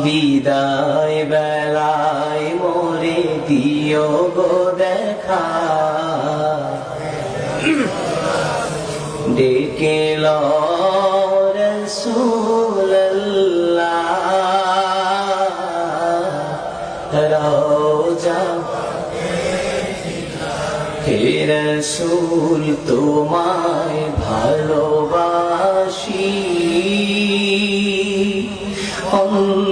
বিদায় বেলায় মোরে দিও গো দেখা। ডেকে রসুল তোমায় ভালোবাসি। অন্তরে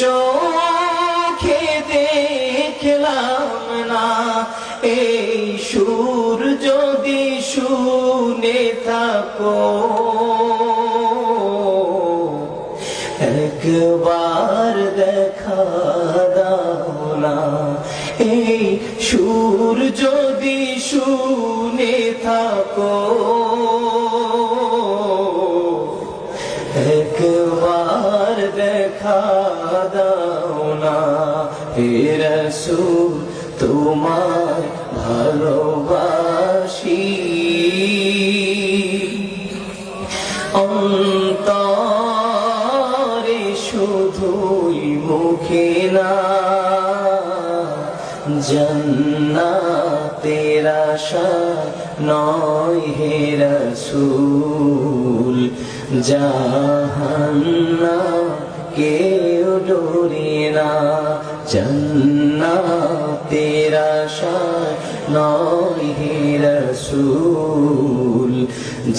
চোখে দেখলাম না। এই সুর যদি শুনে থাকো, একবার দেখা না। এই সুর যদি শুনে থাকো একবার দেখা দাও না। হে রসুল, তোমার ভালোবাসি। অন্তরে শুধুই মুখে না, জন্নাতের আশা নয় হে রসুল। জাহান্না কেউ ডোরে না জন্নাতের আশা নয় হে রসুল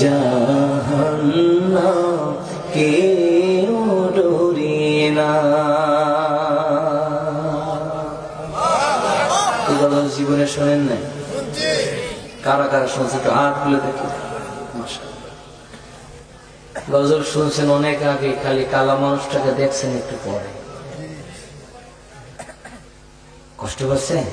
জাহান্না কেউ ডোরে না। জীবনে শোনেন নাই? কারা কারা শুনছে একটু হাত খুলে দেখি। গজল শুনছেন অনেক আগে খালি কালা মানুষটাকে দেখছেন একটু পরে। কষ্ট পাচ্ছেন